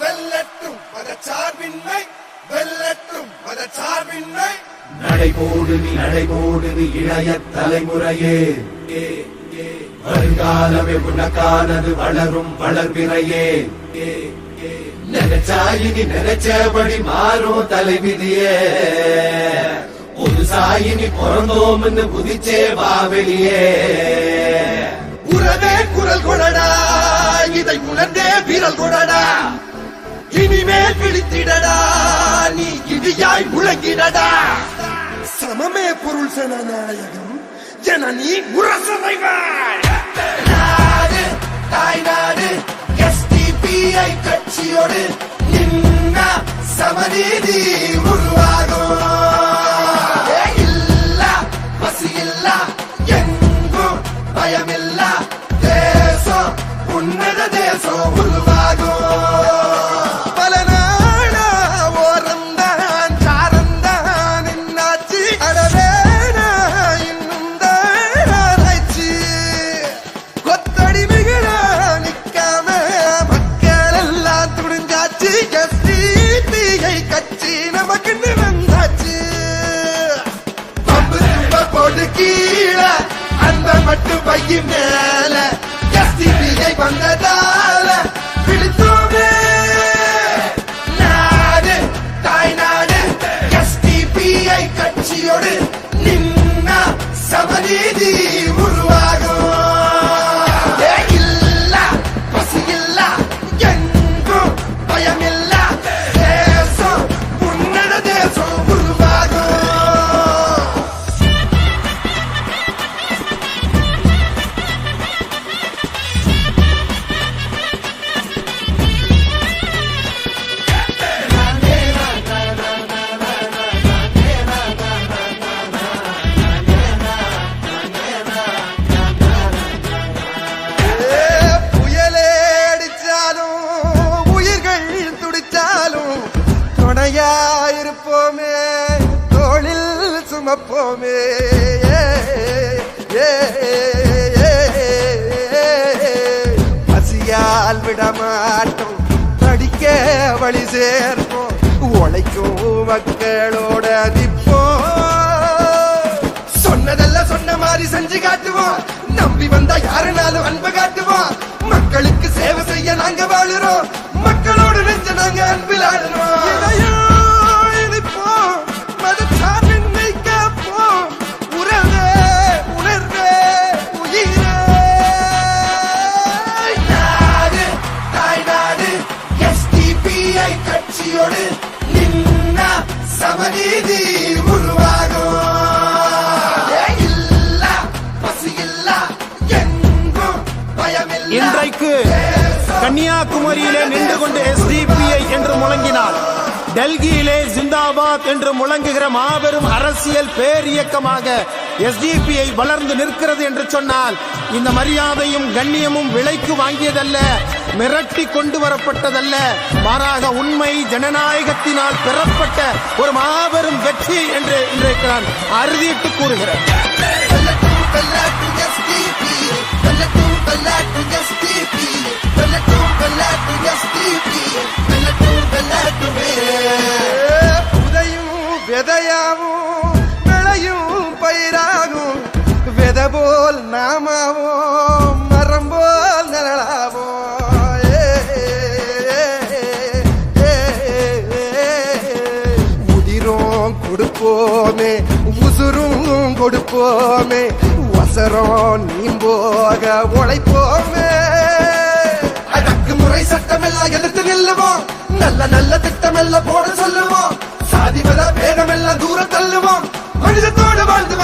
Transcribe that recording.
வெல்லட்டும் மதச்சார்பின்மை வெல்லட்டும் மதச்சார்பின்மை. நடைபோடு நீ நடைபோடு நீ இளைய தலைமுறையே. வருங்காலமே உனக்கானது வளரும் வளர்பிறையே. நினைச்சாயினி நினைச்சபடி மாறும் தலைவிதியே. புதுசாயினி பிறந்தோம்னு புதிச்சே வா வெளியே. உறவே குரல் கொடடா இதை உணர்ந்தே விரல் கொடடா. இனிமேல் விழித்திடடா. நீ இடியாய் முழங்கிடடா சமமே பொருள் சனநாயகம் என நீ முரசறைவாய் நாடு தாய்நாடு எஸ்டிபிஐ கட்சியோடு நின்ன சமநீதி உருவாகும். இல்ல பசி இல்ல எங்கும் பயமில்ல தேசம் உன்னத போட்டு கீழே அந்த மட்டும் பைய மேல. சிபிஐ வந்ததா சுமப்போமே ஏ, ஏ, ஏ, பசியால் விடமாட்டோம். படிக்க வழி சேர்ப்போம். உழைக்கும் மக்களோட நிற்போம். சொன்னதெல்லாம் சொன்ன மாதிரி செஞ்சு காட்டுவோம். நம்பி வந்தா யாருனாலும் அன்பு காட்டுவோம். மக்களுக்கு சேவை செய்ய நாங்க வாழுறோம். மக்களோடு நெஞ்ச நாங்க அன்பில் ஆடுறோம் சமநீதி உருவாகும் ஏ இல்ல, பசி இல்ல, எங்கும் பயமில்ல. இன்றைக்கு கன்னியாகுமரியிலே நின்று கொண்டு எஸ்டிபிஐ என்று முழங்கினார் டெல்லியிலே ஜிந்தாபாத் என்று முழங்குகிற மாபெரும் அரசியல் பேரியக்கமாக எஸ்டிபிஐ வளர்ந்து நிற்கிறது என்று சொன்னால் இந்த மரியாதையும் கண்ணியமும் விலைக்கு வாங்கியதல்ல மிரட்டி கொண்டு வரப்பட்டதல்ல மாறாக உண்மை ஜனநாயகத்தினால் பெறப்பட்ட ஒரு மாபெரும் வெற்றி என்று இன்றைக்கு நான் அறுதியிட்டு கூறுகிறேன் வெல்லட்டும், போல் நாமாவோம் மரம் போல் நிழலாவோம். உதிரும் கொடுப்போமே உசுரும் கொடுப்போமே வசரம் நீம்போக உழைப்போமே. அடக்கு முறை சட்டமெல்லாம் எடுத்து நில்லுவோம் நல்ல நல்ல திட்டமெல்லாம் போட சொல்லுவோம். சாதி மத தூரம் தள்ளுவோம். மனிதத்தோடு வாழ்ந்து